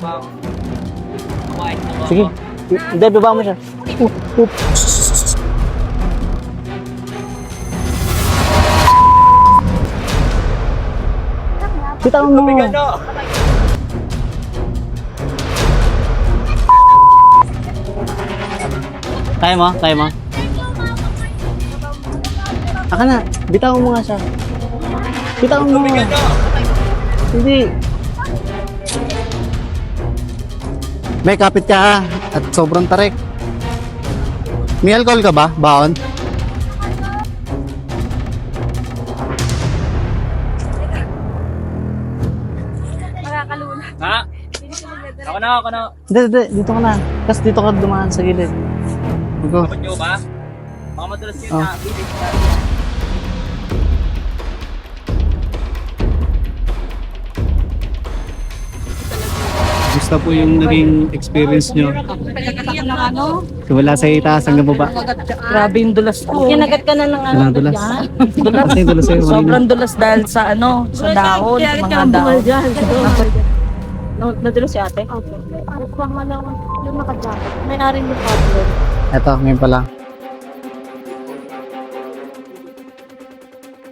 Bang. Kumain na ako. Sige. Hindi, baba mo siya. Oop, oop. Kita mo. Ano? Kaya mo? Kaya mo? Aka na. Bitaw mo nga siya. Bitaw mo. Ano? Hindi. May kapit ka at sobrang tarik. May alcohol ka ba? Baon? Ha? Ako na, ako na. Hindi, hindi. Dito ka na. Tapos dito ka dumaan sa gilid. Go. Kapag nyo ba? Baka madalas yun Oh. na. Gusto po yung naging experience nyo. Wala sa itaas hanggang baba. Grabe yung dulas ko. Kinagat ka na ng ano? Walang dulas. Dulas. Kasi dulas sa'yo. Sobrang dulas dahil sa ano, sa dahon, sa mga dahon. Nadulo si ate? Opo. Ang malawan. Yung nakajakit. May aring yung problem. Eto, ngayon pa lang.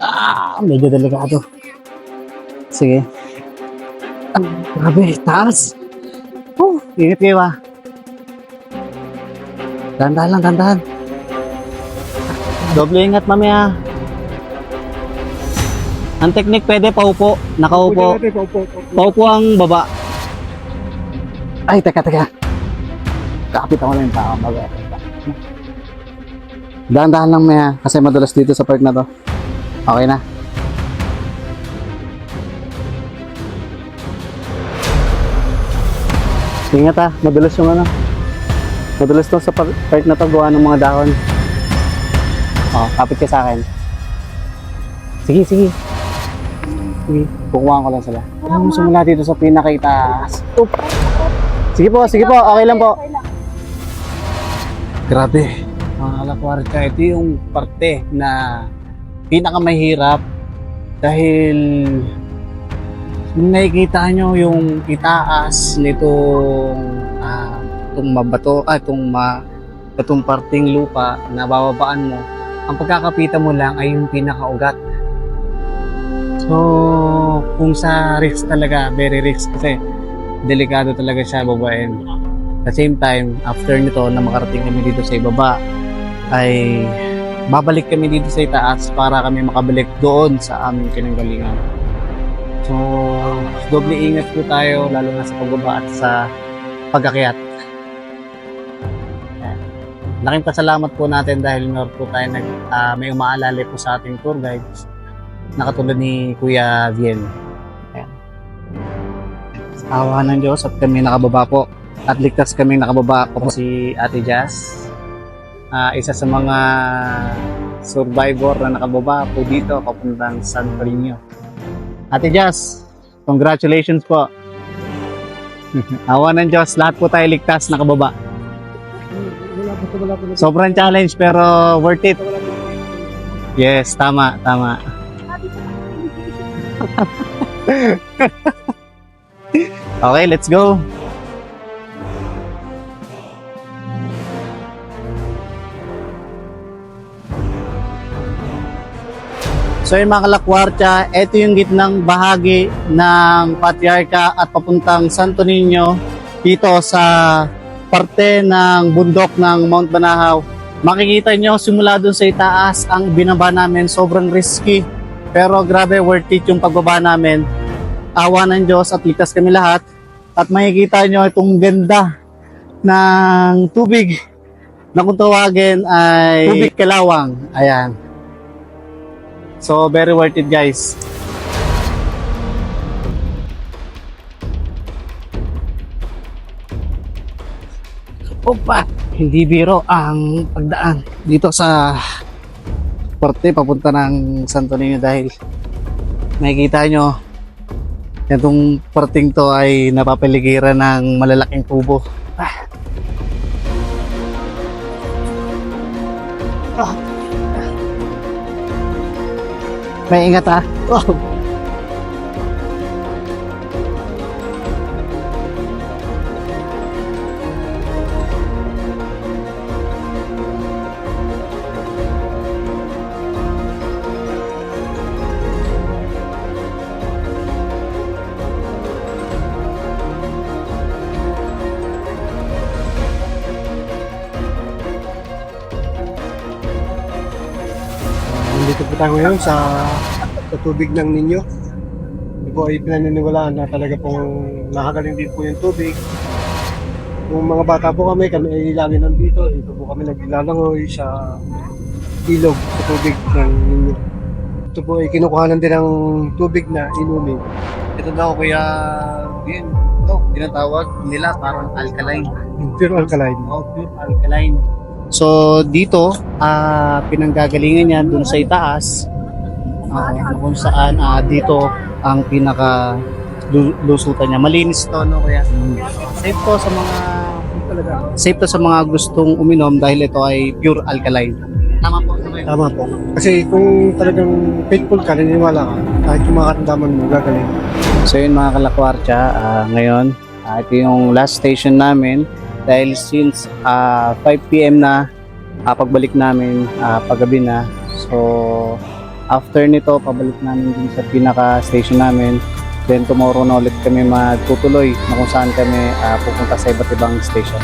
Ah, medyo delikado. Sige. Ah, grabe, taas. Ingat kayo ah. Dandahan lang, dandahan. Doble ingat mamaya. Ang technique pwede paupo, nakaupo. Paupo ang baba. Ay, teka, teka. Kapit ako na yung tao. Dahan-dahan lang maya kasi madulas dito sa part na to. Okay na. Ingat ha, madulas yung ano. Madulas to sa par- part na to gawa ng mga dahon. Oh, kapit ka sa akin. Sige, sige. Sige, kukuhaan ko lang sila. Ano simula dito sa pinakaitaas. Oop. Sige po, sige po, okay lang po. Grabe. Mga alakwarka, ito yung parte na pinakamahirap dahil nakikita nyo yung itaas nitong ah, itong mabato, ah, itong ma, itong parting lupa na bababaan mo. Ang pagkakapitan mo lang ay yung pinakaugat. So, kung sa risk talaga, very risk kasi delikado talaga siya babain. At same time, after nito na makarating kami dito sa ibaba, ay babalik kami dito sa itaas para kami makabalik doon sa aming pinanggalingan. So, doble ingat po tayo, lalo na sa pagbaba at sa pagakyat. Laking pasalamat po natin dahil meron po tayo nag, ah, may umaalala po sa ating tour guides na katulad ni Kuya Vien. Ayan. Awa ng Diyos at kami nakababa po at ligtas kami nakababa po si Ate Jazz. Ah, isa sa mga survivor na nakababa po dito papuntang San Carino. Ate Jazz, congratulations po. Awa ng Diyos, lahat po tayo ligtas nakababa. Sobrang challenge pero worth it. Yes, tama, tama. Okay, let's go. So yung mga kalakwartya, ito yung gitnang bahagi ng Patriarca at papuntang Santo Niño dito sa parte ng bundok ng Mount Banahaw. Makikita nyo simula dun sa itaas ang binaba namin, sobrang risky. Pero grabe worth it yung pagbaba namin. Awa ng Diyos at ligtas kami lahat. At makikita nyo itong ganda ng tubig na kung tawagin ay tubig kalawang. Ayan. So, very worth it guys. Opa! Hindi biro ang pagdaan dito sa parte papunta ng Santo Niño dahil nakikita nyo itong parting to ay napapaligiran ng malalaking kubo. Ah. Ah. May ingat ha. Oh. Tayo ngayon sa, sa tubig ng ninyo. Ito po ay pinaniniwalaan na talaga pong nakagaling din po yung tubig. Nung mga bata po kami, kami ay lagi nandito. Dito po kami naglalangoy sa ilog sa tubig ng ninyo. Ito po ay kinukuhanan din ng tubig na inumin. Ito daw kuya yun, ito, tinatawag nila parang alkaline. Pure alkaline. Oh, pure alkaline. So dito, ah pinanggagalingan niya dun sa itaas. ah, kung saan ah, dito ang pinaka lu- lusutan niya. Malinis to no kuya. Safe to sa mga safe to sa mga gustong uminom dahil ito ay pure alkaline. Tama po. Tama po. Kasi kung talagang faithful ka, naniniwala ka, kahit yung mga karamdaman mo, gagaling. So yun mga kalakwarcha, ah, ngayon, ah, ito yung last station namin dahil since ah, 5pm na ah, pagbalik namin, ah, paggabi na. So after nito, pabalik namin din sa pinaka station namin. Then tomorrow na ulit kami magtutuloy na kung saan kami ah, pupunta sa iba't ibang station.